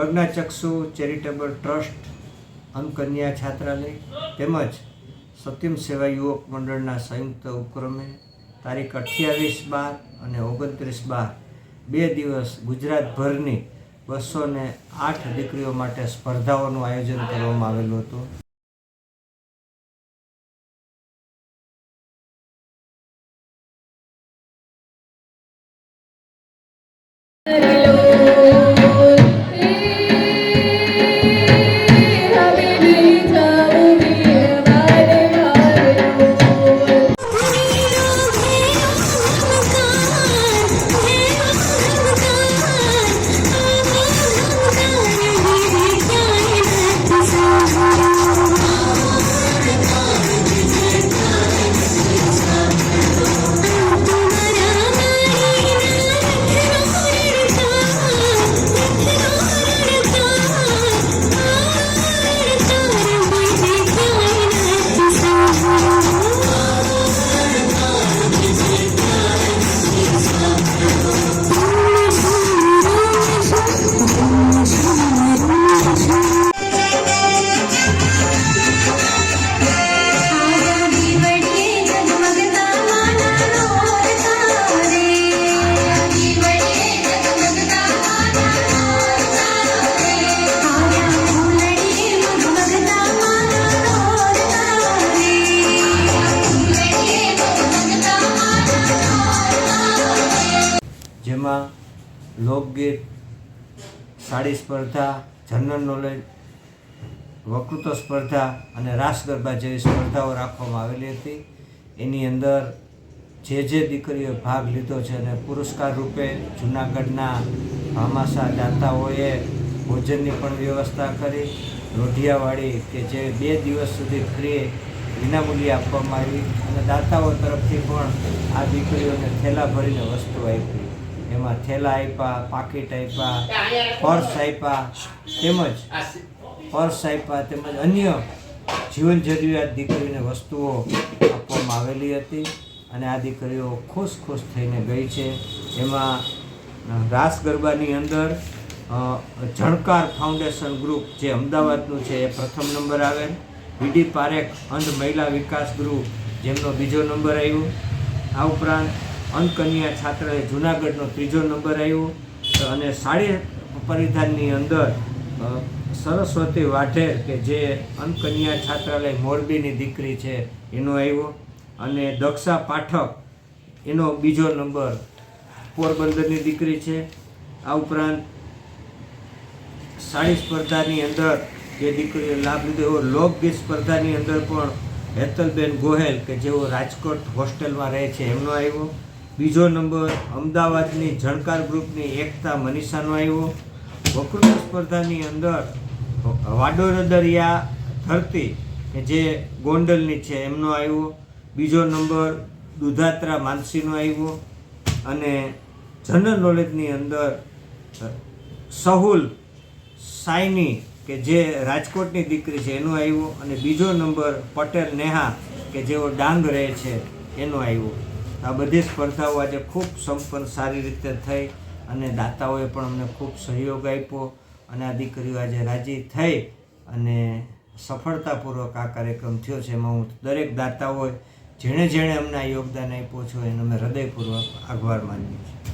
પ્રજ્ઞાચક્ષુ charitable trust અન્નકન્યા છાત્રાલય તેમજ સત્યમ સેવા યુવક મંડળના સંયુક્ત ઉપક્રમે તારીખ અઠ્યાવીસ બાર અને ઓગણત્રીસ બાર, બે દિવસ ગુજરાતભરની બસો ને આઠ દીકરીઓ માટે સ્પર્ધાઓનું આયોજન કરવામાં આવેલું હતું. જેમાં લોકગીત, સાડી સ્પર્ધા, જનરલ નોલેજ વકૃત્વ સ્પર્ધા અને રાસ ગરબા જેવી સ્પર્ધાઓ રાખવામાં આવેલી હતી. એની અંદર જે જે દીકરીઓએ ભાગ લીધો છે અને પુરસ્કાર રૂપે જૂનાગઢના ભામાસા દાતાઓએ ભોજનની પણ વ્યવસ્થા કરી. લોઢિયાવાળી કે જે બે દિવસ સુધી ફ્રી વિનામૂલ્યે આપવામાં આવી અને દાતાઓ તરફથી પણ આ દીકરીઓને થેલા ભરીને વસ્તુ આપી. એમાં થેલા આપ્યા પાકીટ આપ્યા પર્સ આપ્યા તેમજ પર્સ આપ્યા તેમજ અન્ય જીવન જરૂરિયાત દીકરીને વસ્તુઓ આપવામાં આવેલી હતી અને આ દીકરીઓ ખુશ ખુશ થઈને ગઈ છે. એમાં રાસ ગરબાની અંદર જણકાર ફાઉન્ડેશન ગ્રુપ જે અમદાવાદનું છે એ પ્રથમ નંબર આવેલ. વીડી પારેખ અંધ મહિલા વિકાસ ગ્રુપ જેમનો બીજો નંબર આવ્યો. આ ઉપરાંત અન્નકન્યા છાત્રાલય જુનાગઢનો ત્રીજો નંબર આવ્યો અને સાડી પરિધાનની અંદર સરસ્વતી વાઢેર કે જે અનકન્યા છાત્રાલય મોરબીની દીકરી છે, એનો આવ્યો અને દક્ષા પાઠક, એનો બીજો નંબર પોરબંદરની દીકરી છે. આ ઉપરાંત સાડી સ્પર્ધાની અંદર જે દીકરીએ લાભ લીધો, એવો લોકગીત સ્પર્ધાની અંદર પણ હેતલબેન ગોહેલ કે જેઓ રાજકોટ હોસ્ટેલમાં રહે છે, એમનો આવ્યો બીજો નંબર અમદાવાદની જણકાર ગ્રુપની એકતા મનીષાનો આવ્યો. વકૃત્વ સ્પર્ધાની અંદર વાડોરદરિયા ધરતી જે ગોંડલની છે એમનો આવ્યો. બીજો નંબર દુધાત્રા માનસીનો આવ્યો. અને જનરલ નોલેજની અંદર સહુલ સાયની કે જે રાજકોટની દીકરી છે એનો આવ્યો. અને બીજો નંબર પટેલ નેહા કે જેઓ ડાંગ રહે છે એનો આવ્યો. આ બધી સ્પર્ધાઓ આજે ખૂબ સંપન્ન, સારી રીતે થઈ અને દાતાઓએ પણ અમને ખૂબ સહયોગ આપ્યો અને આ દીકરીઓ આજે રાજી થઈ અને સફળતાપૂર્વક આ કાર્યક્રમ થયો છે. એમાં હું દરેક દાતાઓએ જેણે જેણે અમને આ યોગદાન આપ્યું છે, એને અમે હૃદયપૂર્વક આભાર માનીએ છીએ.